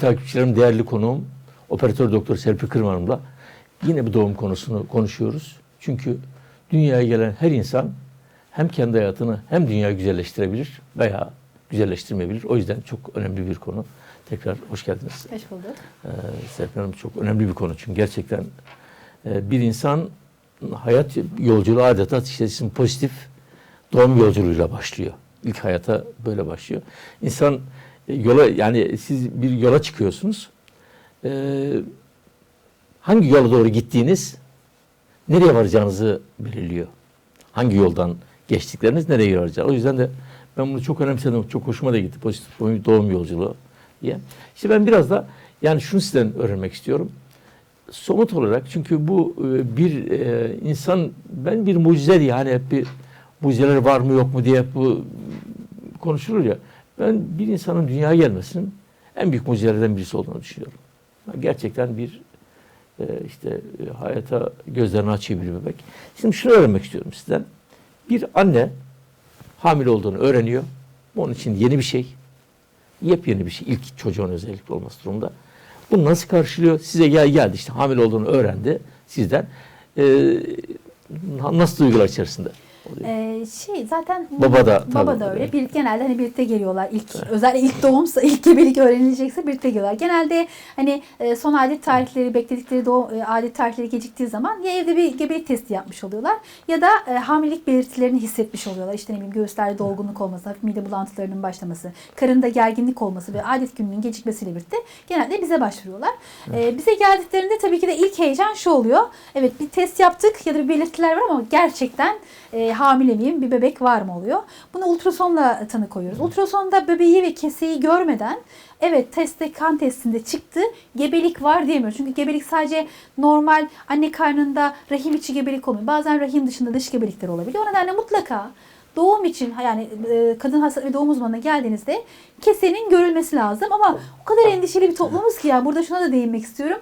takipçilerim, değerli konuğum operatör doktor Serpil Kırman'ımla yine bir doğum konusunu konuşuyoruz. Çünkü dünyaya gelen her insan hem kendi hayatını hem dünyayı güzelleştirebilir veya güzelleştirmeyebilir. O yüzden çok önemli bir konu. Tekrar hoş geldiniz. Hoş bulduk. Ee, Serpil Hanım çok önemli bir konu çünkü gerçekten e, bir insan hayat yolculuğu adeta işte pozitif doğum yolculuğuyla başlıyor. İlk hayata böyle başlıyor. İnsan yola yani siz bir yola çıkıyorsunuz. Ee, hangi yola doğru gittiğiniz nereye varacağınızı belirliyor. Hangi yoldan geçtikleriniz nereye varacağınız. O yüzden de ben bunu çok önemsedim. Çok hoşuma da gitti pozitif doğum yolculuğu diye. İşte ben biraz da yani şunu sizden öğrenmek istiyorum. Somut olarak çünkü bu e, bir e, insan ben bir mucize diye hani hep bir mucizeler var mı yok mu diye bu konuşulur ya. Ben bir insanın dünyaya gelmesinin en büyük mucizelerden birisi olduğunu düşünüyorum. Gerçekten bir e, işte e, hayata gözlerini bebek. Şimdi şunu öğrenmek istiyorum sizden. Bir anne hamile olduğunu öğreniyor. Onun için yeni bir şey. Yepyeni bir şey. İlk çocuğun özellikle olması durumda. Bunu nasıl karşılıyor? Size gel geldi işte hamile olduğunu öğrendi sizden. Ee, nasıl duygular içerisinde? Ee, şey zaten Baba da baba tabii, da öyle. evet. Bir, genelde hani birlikte geliyorlar. İlk özellikle ilk doğumsa, ilk gebelik öğrenilecekse birlikte geliyorlar. Genelde hani e, son adet tarihleri bekledikleri doğum e, adet tarihleri geciktiği zaman ya evde bir gebelik testi yapmış oluyorlar ya da e, hamilelik belirtilerini hissetmiş oluyorlar. İşte ne bileyim göğüslerde dolgunluk olması, hafif mide bulantılarının başlaması, karında gerginlik olması ve adet gününün gecikmesiyle birlikte genelde bize başvuruyorlar. E, bize geldiklerinde tabii ki de ilk heyecan şu oluyor. Evet bir test yaptık ya da bir belirtiler var ama gerçekten e, hamile miyim, bir bebek var mı oluyor. Bunu ultrasonla tanı koyuyoruz. Ultrasonda bebeği ve keseyi görmeden evet testte kan testinde çıktı gebelik var diyemiyoruz. Çünkü gebelik sadece normal anne karnında rahim içi gebelik olmuyor. Bazen rahim dışında dış gebelikler olabiliyor. O nedenle mutlaka doğum için yani e, kadın hasta ve doğum uzmanına geldiğinizde kesenin görülmesi lazım. Ama o kadar endişeli bir toplumuz ki ya burada şuna da değinmek istiyorum.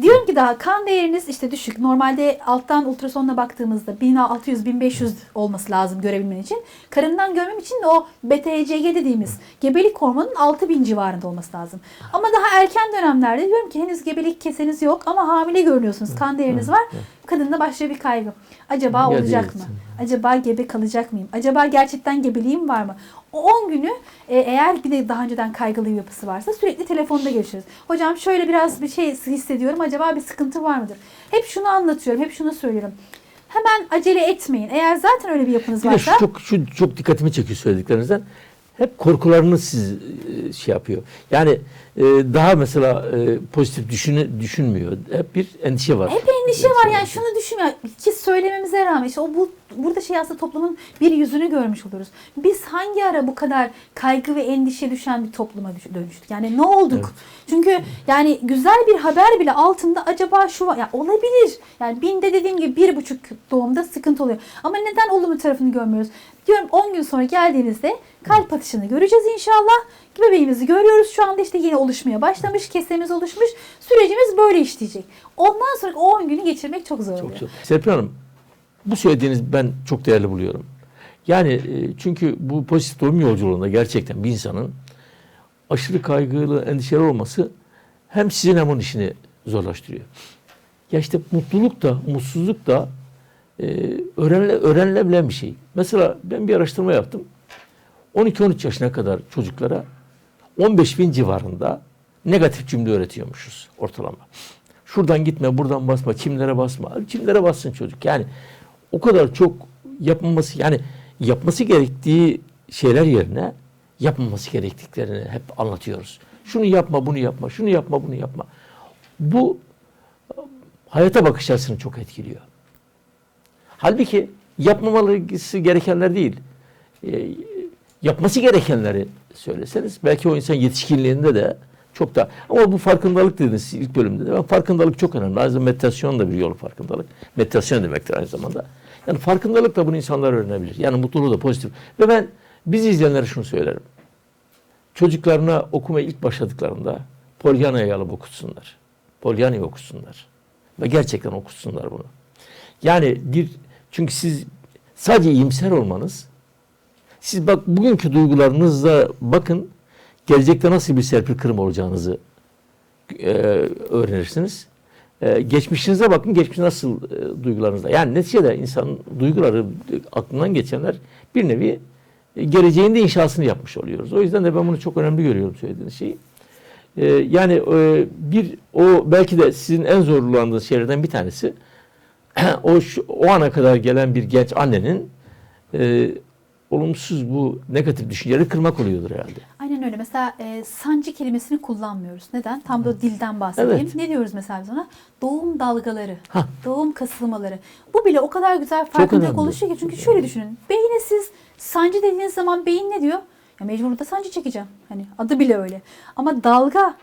Diyorum ki daha kan değeriniz işte düşük. Normalde alttan ultrasonla baktığımızda 1600-1500 olması lazım görebilmen için. Karından görmem için de o BTCG dediğimiz gebelik hormonunun 6000 civarında olması lazım. Ama daha erken dönemlerde diyorum ki henüz gebelik keseniz yok ama hamile görünüyorsunuz. Kan değeriniz var. Kadında başlıyor bir kaygı. Acaba olacak mı? Acaba gebe kalacak mıyım? Acaba gerçekten gebeliğim var mı? O 10 günü e, eğer bir de daha önceden kaygılı bir yapısı varsa sürekli telefonda görüşürüz. Hocam şöyle biraz bir şey hissediyorum. Acaba bir sıkıntı var mıdır? Hep şunu anlatıyorum. Hep şunu söylüyorum. Hemen acele etmeyin. Eğer zaten öyle bir yapınız Bir varsa şu çok, şu çok dikkatimi çekiyor söylediklerinizden. Hep korkularını siz e, şey yapıyor. Yani e, daha mesela e, pozitif düşünü, düşünmüyor. Hep bir endişe var. Hep endişe var yani şunu düşünmüyor ki söylememize rağmen işte o bu burada şey aslında toplumun bir yüzünü görmüş oluruz. Biz hangi ara bu kadar kaygı ve endişe düşen bir topluma dönüştük? Yani ne olduk? Çünkü yani güzel bir haber bile altında acaba şu var ya olabilir. Yani binde dediğim gibi bir buçuk doğumda sıkıntı oluyor. Ama neden olumlu tarafını görmüyoruz? Diyorum 10 gün sonra geldiğinizde kalp atışını göreceğiz inşallah. Bebeğimizi görüyoruz. Şu anda işte yine oluşmaya başlamış. Kesemiz oluşmuş. Sürecimiz böyle işleyecek. Ondan sonra o 10 günü geçirmek çok zor oluyor. Çok çok. Serpil Hanım, bu söylediğiniz ben çok değerli buluyorum. Yani e, çünkü bu pozitif doğum yolculuğunda gerçekten bir insanın aşırı kaygılı, endişeli olması hem sizin hem onun işini zorlaştırıyor. Ya işte mutluluk da, mutsuzluk da e, öğrenile, öğrenilebilen bir şey. Mesela ben bir araştırma yaptım. 12-13 yaşına kadar çocuklara 15 bin civarında negatif cümle öğretiyormuşuz ortalama. Şuradan gitme, buradan basma, çimlere basma. Çimlere bassın çocuk. Yani o kadar çok yapmaması yani yapması gerektiği şeyler yerine yapmaması gerektiklerini hep anlatıyoruz. Şunu yapma, bunu yapma, şunu yapma, bunu yapma. Bu hayata bakış açısını çok etkiliyor. Halbuki yapmaması gerekenler değil. e, yapması gerekenleri söyleseniz belki o insan yetişkinliğinde de çok da ama bu farkındalık dediniz ilk bölümde de. Farkındalık çok önemli. Zamanda meditasyon da bir yol farkındalık. Meditasyon demektir aynı zamanda. Yani farkındalık da bunu insanlar öğrenebilir. Yani mutluluğu da pozitif. Ve ben bizi izleyenlere şunu söylerim. Çocuklarına okumaya ilk başladıklarında Polyana'yı alıp okutsunlar. Polyana'yı okutsunlar. Ve gerçekten okutsunlar bunu. Yani bir çünkü siz sadece iyimser olmanız siz bak bugünkü duygularınızla bakın gelecekte nasıl bir Serpil Kırım olacağınızı e, öğrenirsiniz. E, geçmişinize bakın, geçmiş nasıl e, duygularınızda. Yani neticede insanın duyguları e, aklından geçenler bir nevi e, geleceğin de inşasını yapmış oluyoruz. O yüzden de ben bunu çok önemli görüyorum söylediğiniz şeyi. E, yani e, bir o belki de sizin en zorlandığınız şeylerden bir tanesi o şu, o ana kadar gelen bir genç annenin e, olumsuz bu negatif düşünceleri kırmak oluyordur herhalde. Aynen öyle. Mesela e, sancı kelimesini kullanmıyoruz. Neden? Tam da dilden bahsedeyim. Evet. Ne diyoruz mesela biz ona? Doğum dalgaları, Hah. doğum kasılmaları. Bu bile o kadar güzel farkındalık oluşuyor ki. Çünkü şöyle düşünün. Beyine siz sancı dediğiniz zaman beyin ne diyor? Ya mecbur burada sancı çekeceğim. Hani adı bile öyle. Ama dalga,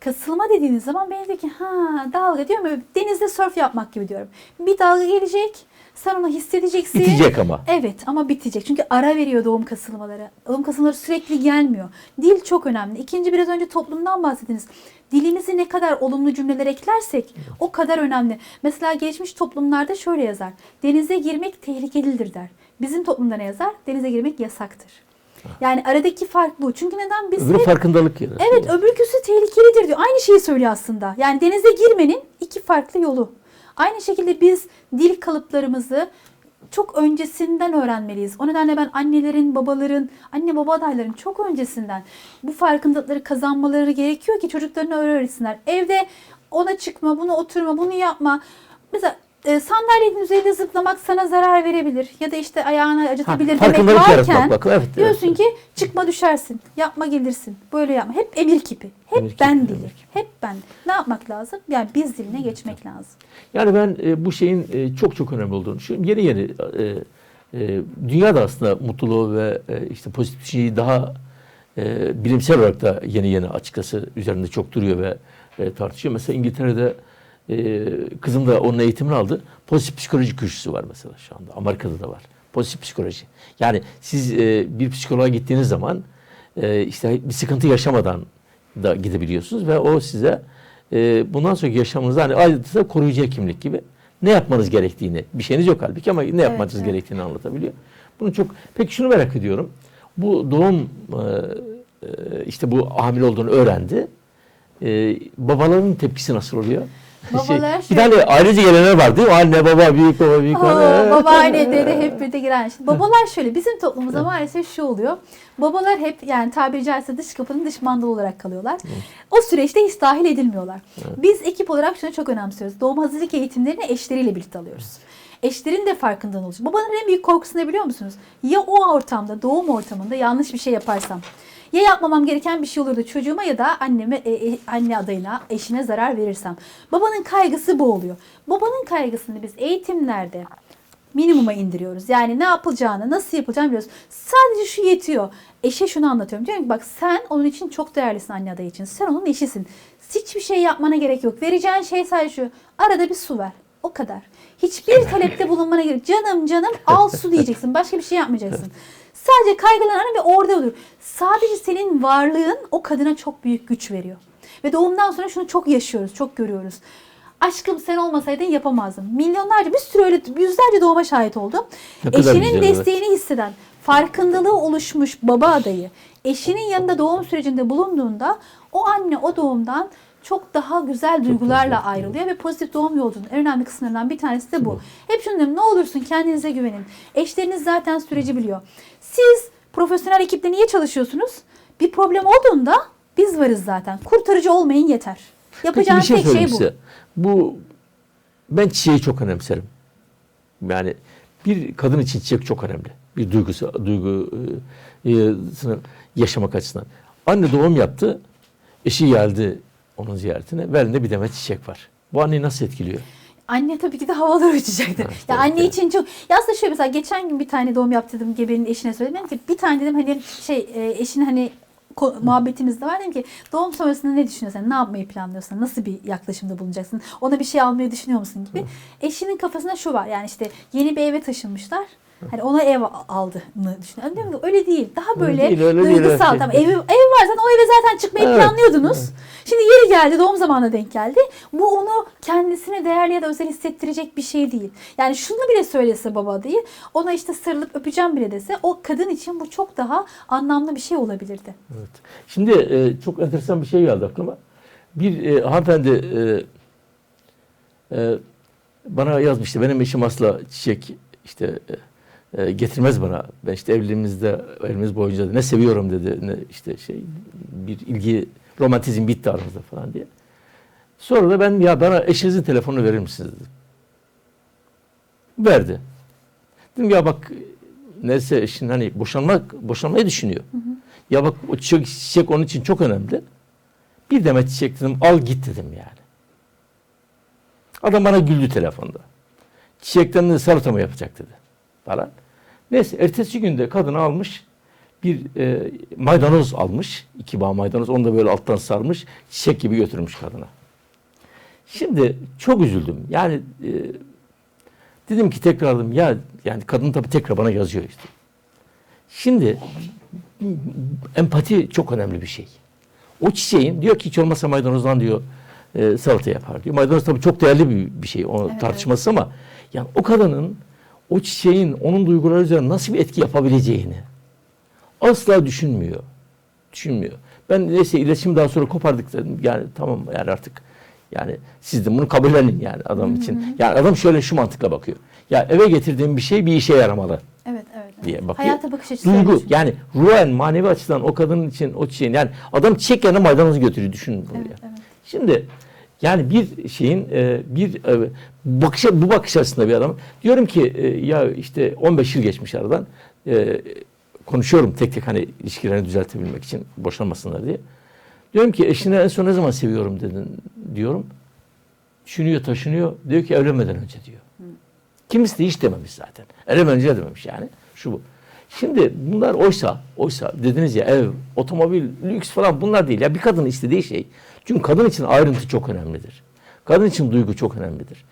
kasılma dediğiniz zaman beyin diyor ki ha dalga diyorum ya denizde surf yapmak gibi diyorum. Bir dalga gelecek. Sen onu hissedeceksin. Bitecek ama. Evet ama bitecek. Çünkü ara veriyor doğum kasılmaları. Doğum kasılmaları sürekli gelmiyor. Dil çok önemli. İkinci biraz önce toplumdan bahsettiniz. Dilimizi ne kadar olumlu cümleler eklersek o kadar önemli. Mesela geçmiş toplumlarda şöyle yazar. Denize girmek tehlikelidir der. Bizim toplumda ne yazar? Denize girmek yasaktır. Yani aradaki fark bu. Çünkü neden biz Öbürü hep farkındalık yaratıyor. Evet öbürküsü tehlikelidir diyor. Aynı şeyi söylüyor aslında. Yani denize girmenin iki farklı yolu. Aynı şekilde biz dil kalıplarımızı çok öncesinden öğrenmeliyiz. O nedenle ben annelerin, babaların, anne baba adayların çok öncesinden bu farkındalıkları kazanmaları gerekiyor ki çocuklarına öyle öğretsinler. Evde ona çıkma, bunu oturma, bunu yapma. Mesela e, sandalyenin üzerinde zıplamak sana zarar verebilir ya da işte ayağını acıtabilir demek farkındalık varken bak, evet, diyorsun evet. ki çıkma düşersin, yapma gelirsin, böyle yapma. Hep emir kipi, hep Emir ben kipi. hep ben. Ne yapmak lazım? Yani biz diline geçmek lazım. Yani ben e, bu şeyin e, çok çok önemli olduğunu düşünüyorum. Yeni yeni e, e, dünya da aslında mutluluğu ve e, işte pozitif şeyi daha e, bilimsel olarak da yeni yeni açıkçası üzerinde çok duruyor ve e, tartışıyor. Mesela İngiltere'de e, kızım da onun eğitimini aldı. Pozitif psikoloji kürsüsü var mesela şu anda. Amerika'da da var. Pozitif psikoloji. Yani siz e, bir psikoloğa gittiğiniz zaman e, işte bir sıkıntı yaşamadan da gidebiliyorsunuz ve o size e, bundan sonraki yaşamınızda hani adeta koruyucu kimlik gibi ne yapmanız gerektiğini, bir şeyiniz yok halbuki ama ne yapmanız evet. gerektiğini anlatabiliyor. Bunu çok, peki şunu merak ediyorum. Bu doğum e, e, işte bu hamile olduğunu öğrendi. E, babaların tepkisi nasıl oluyor? Babalar bir şey- tane ailece gelenler var değil mi? Anne, baba, büyük baba, büyük baba. Oo, babaanne, dede hep birlikte giren. Şimdi babalar şöyle bizim toplumumuzda maalesef şu oluyor. Babalar hep yani tabiri caizse dış kapının dış mandalı olarak kalıyorlar. O süreçte hiç dahil edilmiyorlar. Biz ekip olarak şunu çok önemsiyoruz. Doğum hazırlık eğitimlerini eşleriyle birlikte alıyoruz. Eşlerin de farkından olacak. Babanın en büyük korkusu ne biliyor musunuz? Ya o ortamda, doğum ortamında yanlış bir şey yaparsam, ya yapmamam gereken bir şey olur da çocuğuma ya da anneme, e, e, anne adayına, eşine zarar verirsem. Babanın kaygısı bu oluyor. Babanın kaygısını biz eğitimlerde minimuma indiriyoruz. Yani ne yapılacağını, nasıl yapılacağını biliyoruz. Sadece şu yetiyor. Eşe şunu anlatıyorum. Diyorum ki bak sen onun için çok değerlisin anne adayı için. Sen onun eşisin. Hiçbir şey yapmana gerek yok. Vereceğin şey sadece şu. Arada bir su ver. O kadar. Hiçbir talepte bulunmana gerek. Canım canım al su diyeceksin. Başka bir şey yapmayacaksın. Sadece kaygılanan ve orada olur. Sadece senin varlığın o kadına çok büyük güç veriyor. Ve doğumdan sonra şunu çok yaşıyoruz, çok görüyoruz. Aşkım sen olmasaydın yapamazdım. Milyonlarca, bir sürü öyle yüzlerce doğuma şahit oldum. Ne Eşinin güzel, evet. desteğini hisseden, farkındalığı oluşmuş baba adayı, eşinin yanında doğum sürecinde bulunduğunda o anne o doğumdan çok daha güzel duygularla güzel. ayrılıyor ve pozitif doğum yolculuğunun en önemli kısımlarından bir tanesi de bu. Hep şunu diyorum ne olursun kendinize güvenin. Eşleriniz zaten süreci biliyor. Siz profesyonel ekiple niye çalışıyorsunuz? Bir problem olduğunda biz varız zaten. Kurtarıcı olmayın yeter. Peki Yapacağınız şey tek şey bu. size. Bu ben çiçeği çok önemserim. Yani bir kadın için çiçek çok önemli. Bir duygusu, duygusunu yaşamak açısından. Anne doğum yaptı. Eşi geldi onun ziyaretine. Ve elinde bir demet çiçek var. Bu anneyi nasıl etkiliyor? Anne tabii ki de havalar uçacaktır. Ha, ya anne ki. için çok. Ya aslında şöyle mesela geçen gün bir tane doğum yaptırdım gebenin eşine söyledim. Dedim ki bir tane dedim hani şey e, eşin hani muhabbetimizde var dedim ki doğum sonrasında ne düşünüyorsun? Ne yapmayı planlıyorsun? Nasıl bir yaklaşımda bulunacaksın? Ona bir şey almayı düşünüyor musun gibi. Eşinin kafasında şu var yani işte yeni bir eve taşınmışlar. Hani ona ev aldığını düşünüyorum. Öyle değil. Daha böyle değil, öyle değil, duygusal. öyle Tamam, şey. ev, ev var zaten o eve çıkmayı Evet, planlıyordunuz. Şimdi yeri geldi doğum zamanına denk geldi. Bu onu kendisine değerli ya da özel hissettirecek bir şey değil. Yani şunu bile söylese baba değil. Ona işte sarılıp öpeceğim bile dese o kadın için bu çok daha anlamlı bir şey olabilirdi. Evet. Şimdi e, çok enteresan bir şey geldi aklıma. Bir e, hanımefendi e, e, bana yazmıştı. Benim eşim asla çiçek işte e, e, getirmez bana. Ben işte evliliğimizde evliliğimiz boyunca da ne seviyorum dedi. Ne işte şey bir ilgi romantizm bitti aramızda falan diye. Sonra da ben ya bana eşinizin telefonunu verir misiniz dedim. Verdi. Dedim ya bak neyse eşin hani boşanmak boşanmayı düşünüyor. Ya bak o çiçek, çiçek onun için çok önemli. Bir demet çiçek dedim al git dedim yani. Adam bana güldü telefonda. Çiçekten de salata mı yapacak dedi falan. Neyse ertesi günde kadını almış bir e, maydanoz almış. iki bağ maydanoz onu da böyle alttan sarmış. Çiçek gibi götürmüş kadına. Şimdi çok üzüldüm. Yani e, dedim ki tekrarladım ya yani kadın tabii tekrar bana yazıyor işte. Şimdi empati çok önemli bir şey. O çiçeğin diyor ki hiç olmazsa maydanozdan diyor e, salata yapar diyor. Maydanoz tabii çok değerli bir, bir şey. O Evet, tartışması ama yani o kadının o çiçeğin onun duyguları üzerine nasıl bir etki yapabileceğini asla düşünmüyor. Düşünmüyor. Ben neyse iletişim daha sonra kopardık dedim. Yani tamam yani artık yani siz de bunu kabullenin yani adam için. Yani adam şöyle şu mantıkla bakıyor. Ya eve getirdiğim bir şey bir işe yaramalı Evet, evet. evet. diye bakıyor. Hayata bakış açısı. Duygu öyle yani ruhen manevi açıdan o kadının için o çiçeğin yani adam çiçek yerine maydanoz götürüyor düşünün bunu Evet, ya. evet. Şimdi yani bir şeyin e, bir e, bakış bu bakış açısında bir adam diyorum ki e, ya işte 15 yıl geçmiş aradan konuşuyorum tek tek hani ilişkilerini düzeltebilmek için boşanmasınlar diye. Diyorum ki eşine en son ne zaman seviyorum dedin diyorum. Düşünüyor taşınıyor diyor ki evlenmeden önce diyor. Kimisi de hiç dememiş zaten. Evlenmeden önce dememiş yani. Şu bu. Şimdi bunlar oysa, oysa dediniz ya ev, otomobil, lüks falan bunlar değil. Ya bir kadının istediği şey. Çünkü kadın için ayrıntı çok önemlidir. Kadın için duygu çok önemlidir.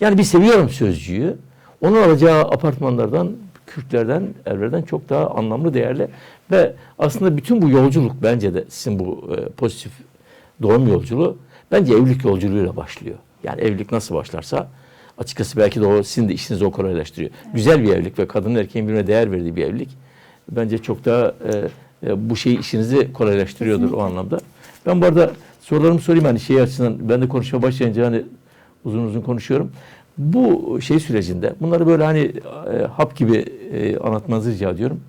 Yani bir seviyorum sözcüğü. Onun alacağı apartmanlardan, kürklerden, evlerden çok daha anlamlı, değerli. Ve aslında bütün bu yolculuk bence de sizin bu e, pozitif doğum yolculuğu bence evlilik yolculuğuyla başlıyor. Yani evlilik nasıl başlarsa açıkçası belki de o sizin de işinizi o kolaylaştırıyor. Güzel bir evlilik ve kadının erkeğin birbirine değer verdiği bir evlilik bence çok daha e, e, bu şeyi işinizi kolaylaştırıyordur o anlamda. Ben bu arada sorularımı sorayım hani şey açısından ben de konuşma başlayınca hani uzun uzun konuşuyorum. Bu şey sürecinde bunları böyle hani e, hap gibi e, anlatmanızı rica ediyorum.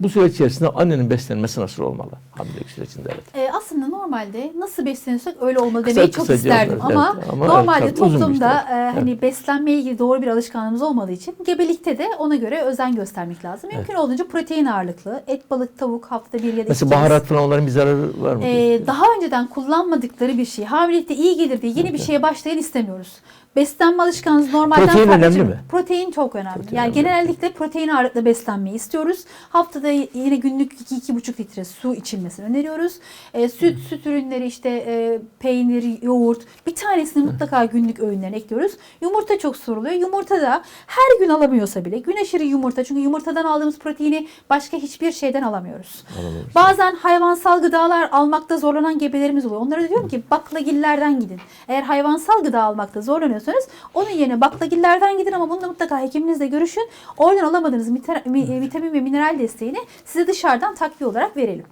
Bu süreç içerisinde annenin beslenmesi nasıl olmalı? Hamilelik sürecinde evet. Ee, aslında normalde nasıl besleniyorsak öyle olmalı Kısa demeyi kısa çok isterdim cevaplar, ama, evet. Ama normalde evet, toplumda e, hani beslenmeye ilgili doğru bir alışkanlığımız olmadığı için gebelikte de ona göre özen göstermek lazım. Mümkün olduğunca protein ağırlıklı et, balık, tavuk haftada bir ya da Mesela baharat falan onların bir zararı var mı? Ee, daha önceden kullanmadıkları bir şey hamilelikte iyi gelir diye yeni bir şeye başlayan istemiyoruz. Beslenme alışkanlığınız normalden Protein farklı. önemli mi? Protein çok önemli. Protein yani önemli. genellikle protein ağırlıklı beslenmeyi istiyoruz. Haftada yine günlük 2-2,5 litre su içilmesini öneriyoruz. Ee, süt, süt ürünleri işte e, peynir, yoğurt bir tanesini mutlaka günlük öğünlerine ekliyoruz. Yumurta çok soruluyor. Yumurta da her gün alamıyorsa bile gün aşırı yumurta çünkü yumurtadan aldığımız proteini başka hiçbir şeyden alamıyoruz. Alamıyoruz. Bazen hayvansal gıdalar almakta zorlanan gebelerimiz oluyor. Onlara diyorum ki baklagillerden gidin. Eğer hayvansal gıda almakta zorlanıyorsanız onun yerine baklagillerden gidin ama bunda mutlaka hekiminizle görüşün. Oradan alamadığınız vitamin ve mineral desteğini size dışarıdan takviye olarak verelim.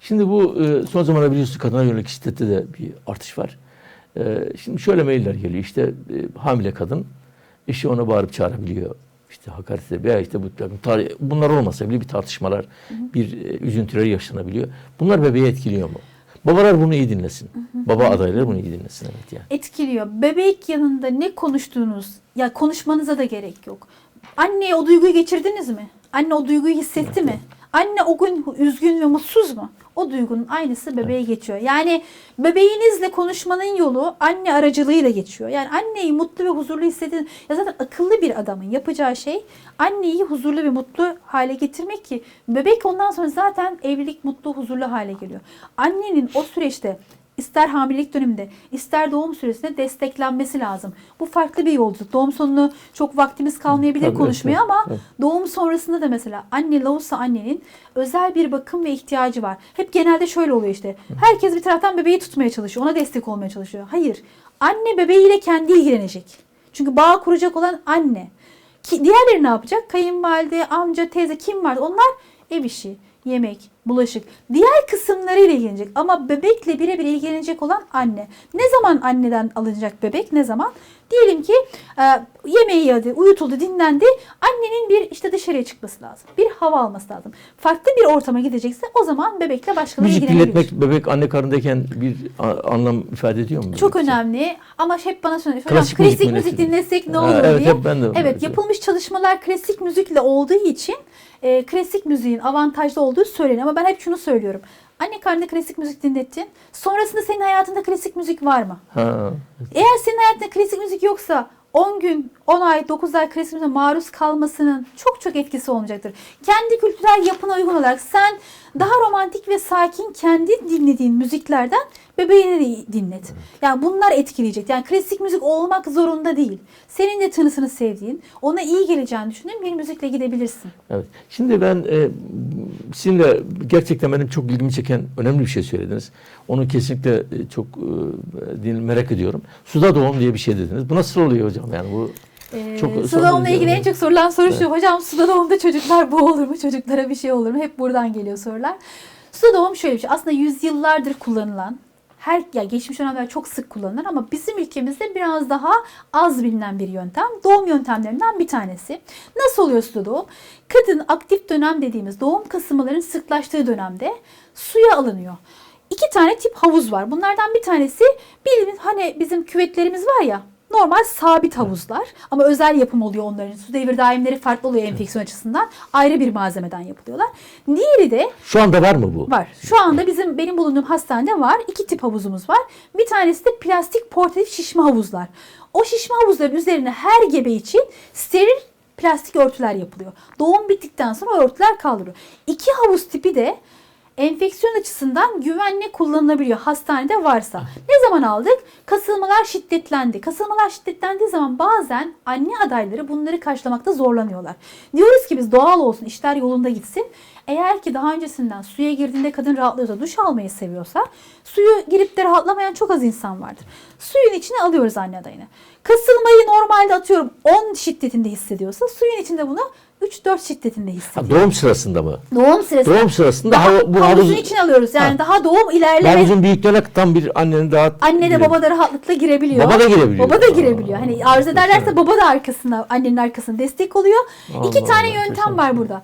Şimdi bu e, son zamanlarda biliyorsunuz kadına yönelik şiddette de bir artış var. E, Şimdi şöyle mailler geliyor işte e, hamile kadın eşi ona bağırıp çağırabiliyor. İşte hakaret edebiliyor veya işte bu bunlar olmasa bile bir tartışmalar, bir e, üzüntüler yaşanabiliyor. Bunlar bebeği etkiliyor mu? Babalar bunu iyi dinlesin. Baba adayları bunu iyi dinlesin evet yani. Etkiliyor. Bebek yanında ne konuştuğunuz, ya konuşmanıza da gerek yok. Anneye o duyguyu geçirdiniz mi? Anne o duyguyu hissetti mi? Anne o gün üzgün ve mutsuz mu? O duygunun aynısı bebeğe geçiyor. Yani bebeğinizle konuşmanın yolu anne aracılığıyla geçiyor. Yani anneyi mutlu ve huzurlu hissedin. Ya zaten akıllı bir adamın yapacağı şey anneyi huzurlu ve mutlu hale getirmek ki bebek ondan sonra zaten evlilik mutlu huzurlu hale geliyor. Annenin o süreçte ister hamilelik döneminde, ister doğum süresinde desteklenmesi lazım. Bu farklı bir yolculuk. Doğum sonunu çok vaktimiz kalmayabilir Tabii, konuşmaya ama evet. doğum sonrasında da mesela anne lavusa annenin özel bir bakım ve ihtiyacı var. Hep genelde şöyle oluyor işte. Herkes bir taraftan bebeği tutmaya çalışıyor. Ona destek olmaya çalışıyor. Hayır. Anne bebeğiyle kendi ilgilenecek. Çünkü bağ kuracak olan anne. Ki diğerleri ne yapacak? Kayınvalide, amca, teyze kim var? Onlar ev işi, yemek, bulaşık. Diğer kısımlarıyla ilgilenecek. Ama bebekle birebir ilgilenecek olan anne. Ne zaman anneden alınacak bebek? Ne zaman? Diyelim ki e, yemeği yedi, uyutuldu, dinlendi. Annenin bir işte dışarıya çıkması lazım. Bir hava alması lazım. Farklı bir ortama gidecekse o zaman bebekle başkaları Müzik ilgilenebilir. dinletmek bebek anne karnındayken bir a- anlam ifade ediyor mu? Çok bebek için? önemli ama hep bana söylüyor. Klasik Klasik, müzik müzik, dinlesek ne Ha, olur evet, diye. hep ben de evet yapılmış çalışmalar klasik müzikle olduğu için e, klasik müziğin avantajlı olduğu söyleniyor. Ama ben hep şunu söylüyorum. Anne karnında klasik müzik dinlettin. Sonrasında senin hayatında klasik müzik var mı? Ha. Eğer senin hayatında klasik müzik yoksa 10 gün, 10 ay, 9 ay klasik müziğe maruz kalmasının çok çok etkisi olmayacaktır. Kendi kültürel yapına uygun olarak sen daha romantik ve sakin kendi dinlediğin müziklerden bebeğini de dinlet. Yani bunlar etkileyecek. Yani klasik müzik olmak zorunda değil. Senin de tınısını sevdiğin, ona iyi geleceğini düşündüğün bir müzikle gidebilirsin. Evet. Şimdi ben e, sizinle gerçekten benim çok ilgimi çeken önemli bir şey söylediniz. Onu kesinlikle e, çok e, merak ediyorum. Suda doğum diye bir şey dediniz. Bu nasıl oluyor hocam? Yani bu Ee, Çok suda doğumla ilgili en çok sorulan soru şu. Hocam suda doğumda çocuklar boğulur mu? Çocuklara bir şey olur mu? Hep buradan geliyor sorular. Suda doğum şöyle bir şey. Aslında yüzyıllardır kullanılan her ya geçmiş dönemler çok sık kullanılır ama bizim ülkemizde biraz daha az bilinen bir yöntem. Doğum yöntemlerinden bir tanesi. Nasıl oluyor suda doğum? Kadın aktif dönem dediğimiz doğum kasılmaların sıklaştığı dönemde suya alınıyor. İki tane tip havuz var. Bunlardan bir tanesi bildiğimiz hani bizim küvetlerimiz var ya normal sabit havuzlar ama özel yapım oluyor onların. Su devir daimleri farklı oluyor enfeksiyon açısından. Ayrı bir malzemeden yapılıyorlar. Diğeri de şu anda var mı bu? Var. Şu anda bizim benim bulunduğum hastanede var. İki tip havuzumuz var. Bir tanesi de plastik portatif şişme havuzlar. O şişme havuzların üzerine her gebe için steril plastik örtüler yapılıyor. Doğum bittikten sonra o örtüler kaldırıyor. İki havuz tipi de enfeksiyon açısından güvenle kullanılabiliyor hastanede varsa. Ne zaman aldık? Kasılmalar şiddetlendi. Kasılmalar şiddetlendiği zaman bazen anne adayları bunları karşılamakta zorlanıyorlar. Diyoruz ki biz doğal olsun, işler yolunda gitsin. Eğer ki daha öncesinden suya girdiğinde kadın rahatlıyorsa, duş almayı seviyorsa suyu girip de rahatlamayan çok az insan vardır. Suyun içine alıyoruz anne adayını. Kasılmayı normalde atıyorum 10 şiddetinde hissediyorsa suyun içinde bunu 3-4 şiddetinde Ha, hissediyor. doğum sırasında mı? Doğum sırasında Doğum sırasında daha hava- bu havuzun havuz, içine alıyoruz. Yani Ha. daha doğum ilerleme. havuzun büyüklüğüne tam bir annenin daha Anne de baba da rahatlıkla girebiliyor. Baba da girebiliyor. Baba da girebiliyor. Aa, Hani arzu ederlerse baba da arkasında, annenin arkasında destek oluyor. İki Allah tane Allah, yöntem var burada.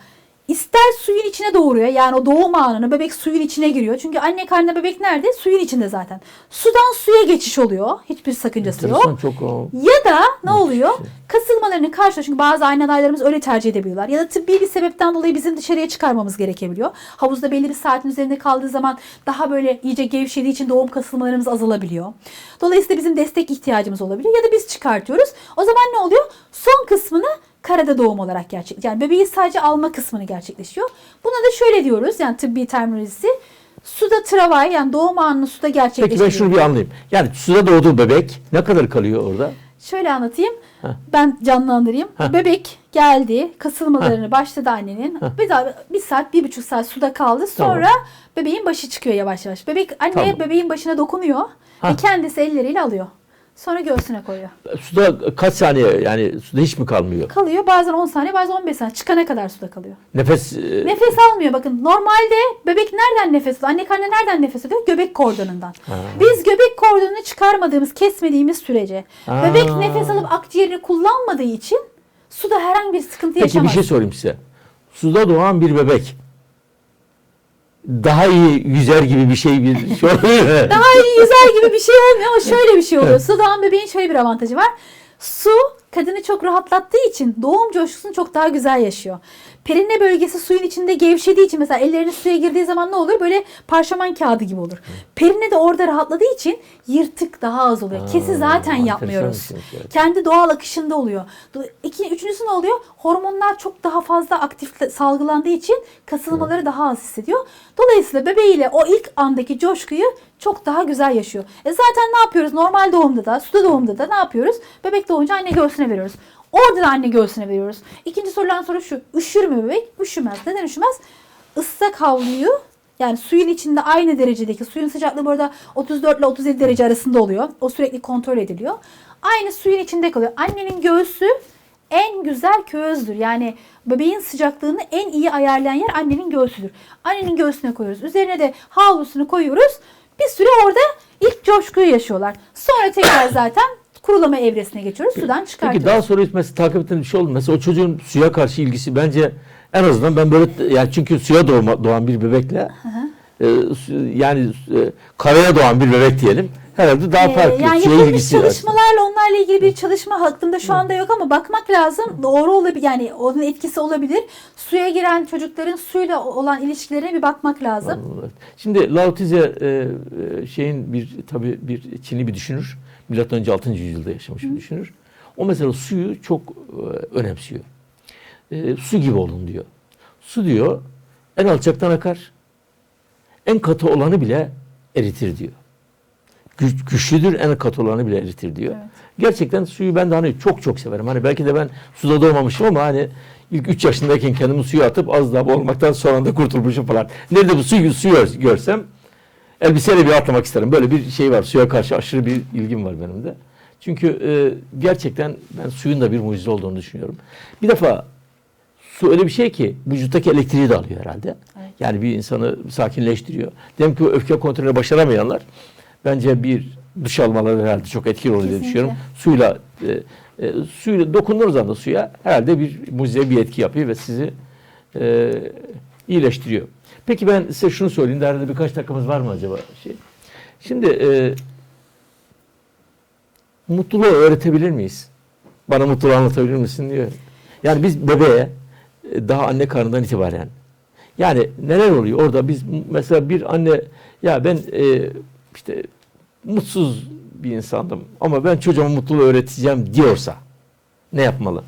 İster suyun içine doğuruyor. Yani o doğum anını bebek suyun içine giriyor. Çünkü anne karnında bebek nerede? Suyun içinde zaten. Sudan suya geçiş oluyor. Hiçbir sakıncası yok. Enteresan, çok o. Ya da ne oluyor? şey. Kasılmalarını karşıla çünkü bazı anne adaylarımız öyle tercih edebiliyorlar. Ya da tıbbi bir sebepten dolayı bizim dışarıya çıkarmamız gerekebiliyor. Havuzda belli bir saatin üzerinde kaldığı zaman daha böyle iyice gevşediği için doğum kasılmalarımız azalabiliyor. Dolayısıyla bizim destek ihtiyacımız olabiliyor ya da biz çıkartıyoruz. O zaman ne oluyor? Son kısmını karada doğum olarak gerçek. Yani bebeği sadece alma kısmını gerçekleşiyor. Buna da şöyle diyoruz yani tıbbi terminolojisi. Suda travay yani doğum anını suda Peki gerçekleştiriyor. ben şunu bir anlayayım. Yani suda doğduğu bebek ne kadar kalıyor orada? Şöyle anlatayım. Heh. Ben canlandırayım. Heh. Bebek geldi. Kasılmalarını başladı annenin. Bir daha bir saat, bir buçuk saat suda kaldı. Sonra bebeğin başı çıkıyor yavaş yavaş. Bebek anne Tamam. bebeğin başına dokunuyor ve Heh. kendisi elleriyle alıyor. Sonra göğsüne koyuyor. Suda kaç saniye yani suda hiç mi kalmıyor? Kalıyor bazen 10 saniye bazen 15 saniye. Çıkana kadar suda kalıyor. Nefes e, Nefes almıyor bakın. Normalde bebek nereden nefes alıyor? Anne karnı nereden nefes alıyor? Göbek kordonundan. Biz göbek kordonunu çıkarmadığımız, kesmediğimiz sürece Ha. bebek nefes alıp akciğerini kullanmadığı için suda herhangi bir sıkıntı Peki bir yaşamaz. şey sorayım size. Suda doğan bir bebek daha iyi yüzer gibi bir şey bir şey oluyor? Daha iyi yüzer gibi bir şey olmuyor ama şöyle bir şey oluyor. Su doğan bebeğin şöyle bir avantajı var. Su kadını çok rahatlattığı için doğum coşkusunu çok daha güzel yaşıyor. Perine bölgesi suyun içinde gevşediği için mesela ellerini suya girdiği zaman ne olur? Böyle parşömen kağıdı gibi olur. Perine de orada rahatladığı için yırtık daha az oluyor. Kesi zaten yapmıyoruz. evet. Kendi doğal akışında oluyor. İki, üçüncüsü ne oluyor? Hormonlar çok daha fazla aktif salgılandığı için kasılmaları daha az hissediyor. Dolayısıyla bebeğiyle o ilk andaki coşkuyu çok daha güzel yaşıyor. E zaten ne yapıyoruz? Normal doğumda da, suda doğumda da ne yapıyoruz? Bebek doğunca anne göğsüne veriyoruz. Orada da anne göğsüne veriyoruz. İkinci sorulan soru şu. Üşür mü bebek? Üşümez. Neden üşümez? Islak havluyu yani suyun içinde aynı derecedeki suyun sıcaklığı burada 34 ile 37 derece arasında oluyor. O sürekli kontrol ediliyor. Aynı suyun içinde kalıyor. Annenin göğsü en güzel köözdür. Yani bebeğin sıcaklığını en iyi ayarlayan yer annenin göğsüdür. Annenin göğsüne koyuyoruz. Üzerine de havlusunu koyuyoruz. Bir süre orada ilk coşkuyu yaşıyorlar. Sonra tekrar zaten kurulama evresine geçiyoruz. Sudan Peki çıkartıyoruz. daha sonra mesela takip ettiğiniz bir şey oldu? Mesela o çocuğun suya karşı ilgisi bence en azından ben böyle yani çünkü suya doğma, doğan bir bebekle e, su- yani e, karaya doğan bir bebek diyelim herhalde daha Ee, farklı. yani suya yapılmış çalışmalarla onlarla ilgili bir çalışma hakkında şu anda yok ama bakmak lazım. Doğru olabilir yani onun etkisi olabilir. Suya giren çocukların suyla olan ilişkilerine bir bakmak lazım. Evet. Şimdi Lao Tse e, e, şeyin bir tabi bir Çinli bir düşünür. Milattan önce 6. yüzyılda yaşamış bir düşünür. O mesela suyu çok e, önemsiyor. E, su gibi olun diyor. Su diyor en alçaktan akar. En katı olanı bile eritir diyor. Güç, güçlüdür en katı olanı bile eritir diyor. Evet. Gerçekten suyu ben de hani çok çok severim. Hani belki de ben suda doğmamışım ama hani ilk 3 yaşındayken kendimi suya atıp az daha boğulmaktan sonra da kurtulmuşum falan. Nerede bu suyu, suyu gör- görsem elbiseyle bir atlamak isterim. Böyle bir şey var. Suya karşı aşırı bir ilgim var benim de. Çünkü e, gerçekten ben suyun da bir mucize olduğunu düşünüyorum. Bir defa su öyle bir şey ki vücuttaki elektriği de alıyor herhalde. Evet. Yani bir insanı sakinleştiriyor. Demek ki o öfke kontrolü başaramayanlar bence bir duş almaları herhalde çok etkili oluyor diye düşünüyorum. Suyla e, e, suyla dokunduğunuz anda suya herhalde bir mucize bir etki yapıyor ve sizi e, iyileştiriyor. Peki ben size şunu söyleyeyim. Derede birkaç dakikamız var mı acaba? Şey. Şimdi e, mutluluğu öğretebilir miyiz? Bana mutluluğu anlatabilir misin diyor. Yani biz bebeğe e, daha anne karnından itibaren yani neler oluyor orada biz mesela bir anne ya ben e, işte mutsuz bir insandım ama ben çocuğuma mutluluğu öğreteceğim diyorsa ne yapmalı?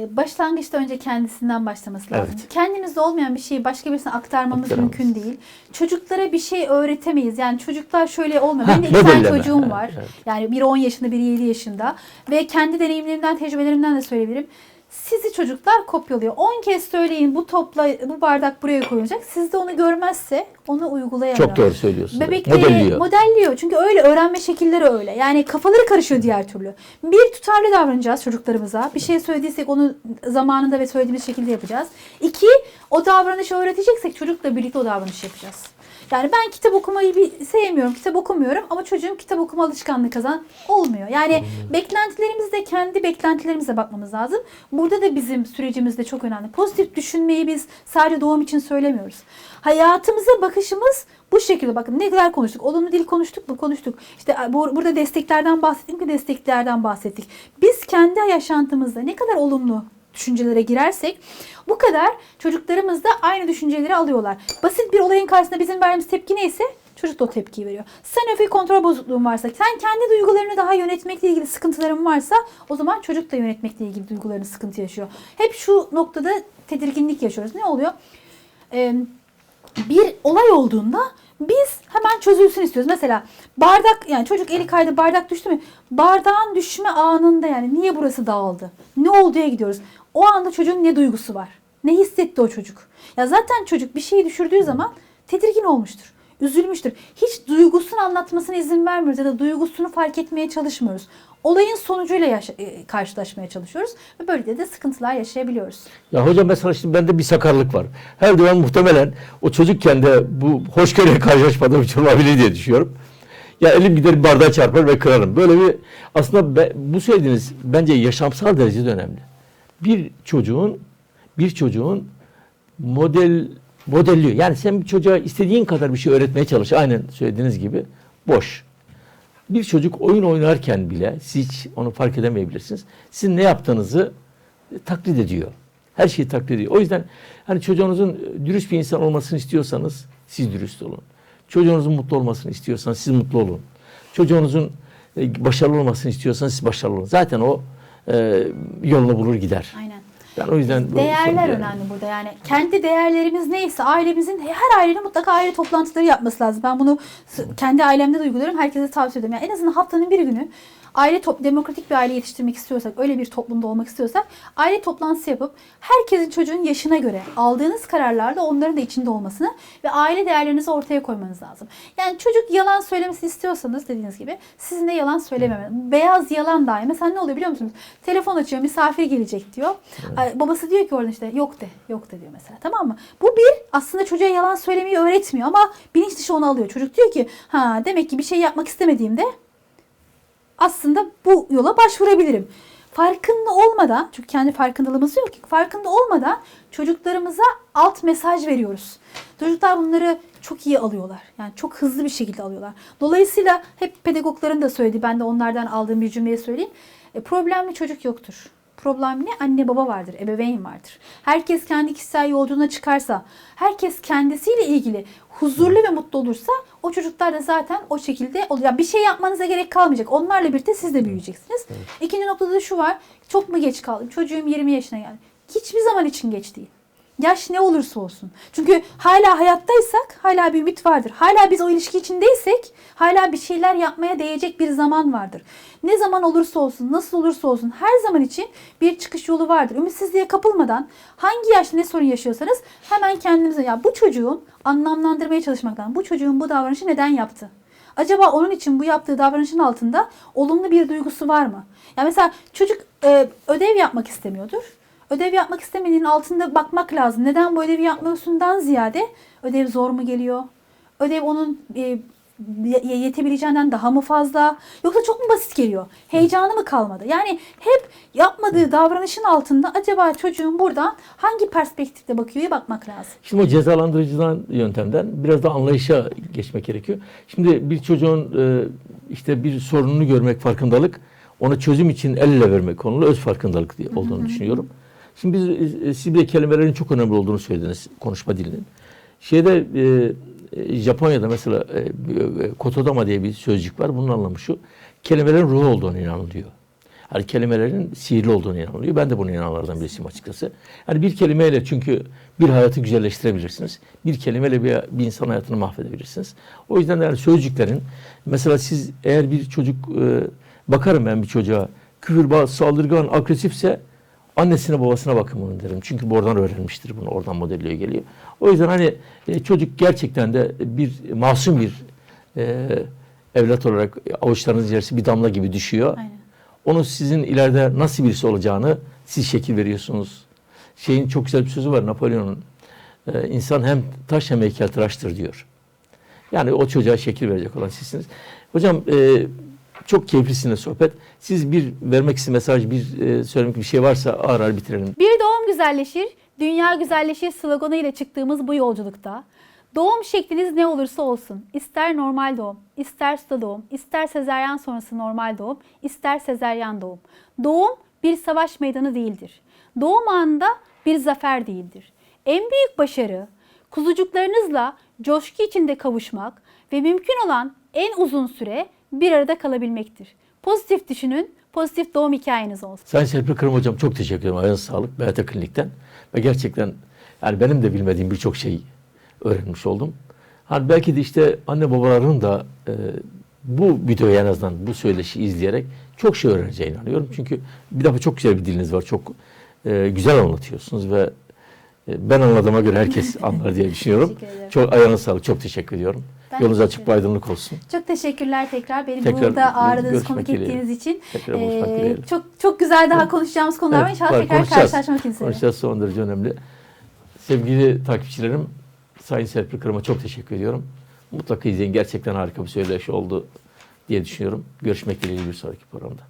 Ee, başlangıçta önce kendisinden başlaması lazım. Evet. Kendimizde olmayan bir şeyi başka birisine aktarmamız Aktaramaz. mümkün değil. Çocuklara bir şey öğretemeyiz. Yani çocuklar şöyle olmuyor. Benim de iki tane çocuğum Evet, var. evet. Yani biri 10 yaşında, biri 7 yaşında. Ve kendi deneyimlerimden, tecrübelerimden de söyleyebilirim. Sizi çocuklar kopyalıyor. 10 kez söyleyin bu topla bu bardak buraya koyulacak. Siz de onu görmezse onu uygulayamıyor. Çok doğru söylüyorsun. Bebekleri Modelliyor. modelliyor. Çünkü öyle öğrenme şekilleri öyle. Yani kafaları karışıyor diğer türlü. Bir tutarlı davranacağız çocuklarımıza. Bir şey söylediysek onu zamanında ve söylediğimiz şekilde yapacağız. İki, o davranışı öğreteceksek çocukla birlikte o davranışı yapacağız. Yani ben kitap okumayı bir sevmiyorum, kitap okumuyorum ama çocuğum kitap okuma alışkanlığı kazan olmuyor. Yani beklentilerimizde kendi beklentilerimize bakmamız lazım. Burada da bizim sürecimizde çok önemli. Pozitif düşünmeyi biz sadece doğum için söylemiyoruz. Hayatımıza bakışımız bu şekilde bakın ne kadar konuştuk. Olumlu dil konuştuk mu? Konuştuk. İşte bu, burada desteklerden bahsettik mi? Desteklerden bahsettik. Biz kendi yaşantımızda ne kadar olumlu düşüncelere girersek bu kadar çocuklarımız da aynı düşünceleri alıyorlar. Basit bir olayın karşısında bizim verdiğimiz tepki neyse çocuk da o tepkiyi veriyor. Sen öfke kontrol bozukluğun varsa, sen kendi duygularını daha yönetmekle ilgili sıkıntıların varsa o zaman çocuk da yönetmekle ilgili duygularını sıkıntı yaşıyor. Hep şu noktada tedirginlik yaşıyoruz. Ne oluyor? Ee, bir olay olduğunda biz hemen çözülsün istiyoruz. Mesela bardak yani çocuk eli kaydı bardak düştü mü? Bardağın düşme anında yani niye burası dağıldı? Ne olduğya gidiyoruz. O anda çocuğun ne duygusu var? Ne hissetti o çocuk? Ya zaten çocuk bir şeyi düşürdüğü zaman tedirgin olmuştur. Üzülmüştür. Hiç duygusunu anlatmasına izin vermiyoruz ya da duygusunu fark etmeye çalışmıyoruz. Olayın sonucuyla yaşa- e, karşılaşmaya çalışıyoruz ve böylelikle de sıkıntılar yaşayabiliyoruz. Ya hocam mesela şimdi bende bir sakarlık var. Her zaman muhtemelen o çocukken de bu hoşgörüye karşılaşmadığım için olabilir diye düşünüyorum. Ya elim gider bardağa çarpar ve kırarım. Böyle bir aslında be- bu söylediğiniz bence yaşamsal derecede önemli. Bir çocuğun bir çocuğun model modelliyor. Yani sen bir çocuğa istediğin kadar bir şey öğretmeye çalış. Aynen söylediğiniz gibi boş. bir çocuk oyun oynarken bile siz hiç onu fark edemeyebilirsiniz. Sizin ne yaptığınızı taklit ediyor. Her şeyi taklit ediyor. O yüzden hani çocuğunuzun dürüst bir insan olmasını istiyorsanız siz dürüst olun. Çocuğunuzun mutlu olmasını istiyorsanız siz mutlu olun. Çocuğunuzun e, başarılı olmasını istiyorsanız siz başarılı olun. Zaten o e, yolunu bulur gider. Aynen. Ben o yüzden Değerler yani- önemli burada yani. Kendi değerlerimiz neyse ailemizin her ailenin mutlaka aile toplantıları yapması lazım. Ben bunu kendi ailemde de uyguluyorum. Herkese tavsiye ediyorum. Yani en azından haftanın bir günü aile top, demokratik bir aile yetiştirmek istiyorsak, öyle bir toplumda olmak istiyorsak aile toplantısı yapıp herkesin çocuğun yaşına göre aldığınız kararlarla onların da içinde olmasını ve aile değerlerinizi ortaya koymanız lazım. Yani çocuk yalan söylemesini istiyorsanız dediğiniz gibi sizin de yalan söylememe. Beyaz yalan dahi. Mesela ne oluyor biliyor musunuz? Telefon açıyor, misafir gelecek diyor. Ay, Babası diyor ki orada işte yok de, yok de diyor mesela. Tamam mı? Bu bir aslında çocuğa yalan söylemeyi öğretmiyor ama bilinç dışı onu alıyor. Çocuk diyor ki ha demek ki bir şey yapmak istemediğimde aslında bu yola başvurabilirim. Farkında olmadan, çünkü kendi farkındalığımız yok ki, farkında olmadan çocuklarımıza alt mesaj veriyoruz. Çocuklar bunları çok iyi alıyorlar. Yani çok hızlı bir şekilde alıyorlar. Dolayısıyla hep pedagogların da söylediği, ben de onlardan aldığım bir cümleyi söyleyeyim. E, problemli çocuk yoktur. Problemli anne baba vardır, ebeveyn vardır. Herkes kendi kişisel yolculuğuna çıkarsa, herkes kendisiyle ilgili huzurlu ve mutlu olursa o çocuklar da zaten o şekilde. Yani bir şey yapmanıza gerek kalmayacak. Onlarla birlikte siz de büyüyeceksiniz. İkinci noktada da şu var. Çok mu geç kaldım? Çocuğum 20 yaşına geldi. Hiçbir zaman için geç değil. Yaş ne olursa olsun. Çünkü hala hayattaysak hala bir ümit vardır. Hala biz o ilişki içindeysek hala bir şeyler yapmaya değecek bir zaman vardır. Ne zaman olursa olsun, nasıl olursa olsun her zaman için bir çıkış yolu vardır. Ümitsizliğe kapılmadan hangi yaşta ne sorun yaşıyorsanız hemen kendimize ya bu çocuğun anlamlandırmaya çalışmaktan bu çocuğun bu davranışı neden yaptı? Acaba onun için bu yaptığı davranışın altında olumlu bir duygusu var mı? Ya mesela çocuk e, ödev yapmak istemiyordur. Ödev yapmak istemediğinin altında bakmak lazım. Neden bu ödevi yapmıyorsundan ziyade ödev zor mu geliyor? Ödev onun e, ye- yetebileceğinden daha mı fazla? Yoksa çok mu basit geliyor? Heyecanı mı kalmadı? Yani hep yapmadığı davranışın altında acaba çocuğun buradan hangi perspektifte bakıyor bakmak lazım. Şimdi o cezalandırıcıdan yöntemden biraz da anlayışa geçmek gerekiyor. Şimdi bir çocuğun e, işte bir sorununu görmek farkındalık, ona çözüm için el ele vermek konulu öz farkındalık diye olduğunu düşünüyorum. Şimdi biz e, siz bir kelimelerin çok önemli olduğunu söylediniz konuşma dilinin. Şeyde e, e, Japonya'da mesela e, e, kotodama diye bir sözcük var. Bunun anlamı şu. Kelimelerin ruhu olduğunu inanılıyor. Hani kelimelerin sihirli olduğunu inanılıyor. Ben de buna inananlardan birisiyim açıkçası. Hani bir kelimeyle çünkü bir hayatı güzelleştirebilirsiniz. Bir kelimeyle bir, bir insan hayatını mahvedebilirsiniz. O yüzden de yani sözcüklerin mesela siz eğer bir çocuk e, bakarım ben bir çocuğa küfürbaz, saldırgan, agresifse annesine babasına bakın bunun derim. Çünkü bu oradan öğrenmiştir bunu. Oradan modelliyor geliyor. O yüzden hani e, çocuk gerçekten de bir masum bir e, evlat olarak avuçlarınız içerisinde bir damla gibi düşüyor. Aynen. Onun sizin ileride nasıl birisi olacağını siz şekil veriyorsunuz. Şeyin çok güzel bir sözü var Napolyon'un. Ee, insan hem taş hem heykeltıraştır diyor. Yani o çocuğa şekil verecek olan sizsiniz. Hocam e, çok keyiflisiniz sohbet. Siz bir vermek istediğiniz mesaj, bir e, söylemek bir şey varsa ağır ağır bitirelim. Bir doğum güzelleşir, dünya güzelleşir sloganı ile çıktığımız bu yolculukta doğum şekliniz ne olursa olsun, ister normal doğum, ister suda doğum, ister sezeryan sonrası normal doğum, ister sezeryan doğum. Doğum bir savaş meydanı değildir. Doğum anında bir zafer değildir. En büyük başarı kuzucuklarınızla coşku içinde kavuşmak ve mümkün olan en uzun süre bir arada kalabilmektir. Pozitif düşünün, pozitif doğum hikayeniz olsun. Sayın Serpil Kırım Hocam çok teşekkür ederim. Ayağınıza sağlık. BHT Klinik'ten. Ve gerçekten yani benim de bilmediğim birçok şey öğrenmiş oldum. Hani belki de işte anne babaların da e, bu videoyu en azından bu söyleşi izleyerek çok şey öğreneceğine inanıyorum. Çünkü bir defa çok güzel bir diliniz var. Çok e, güzel anlatıyorsunuz ve e, ben anladığıma göre herkes anlar diye düşünüyorum. Çok ayağınıza sağlık. Çok teşekkür ediyorum. Ben Yolunuz açık ve aydınlık olsun. Çok teşekkürler tekrar beni Tekrar burada ağırladığınız, konuk ettiğiniz için. Tekrar Ee, çok çok güzel daha konuşacağımız konular var. Evet, İnşallah var, tekrar konuşacağız. karşılaşmak üzere. Konuşacağız son derece önemli. Sevgili takipçilerim, Sayın Serpil Kırım'a çok teşekkür ediyorum. Mutlaka izleyin. Gerçekten harika bir söyleşi oldu diye düşünüyorum. Görüşmek dileğiyle bir sonraki programda.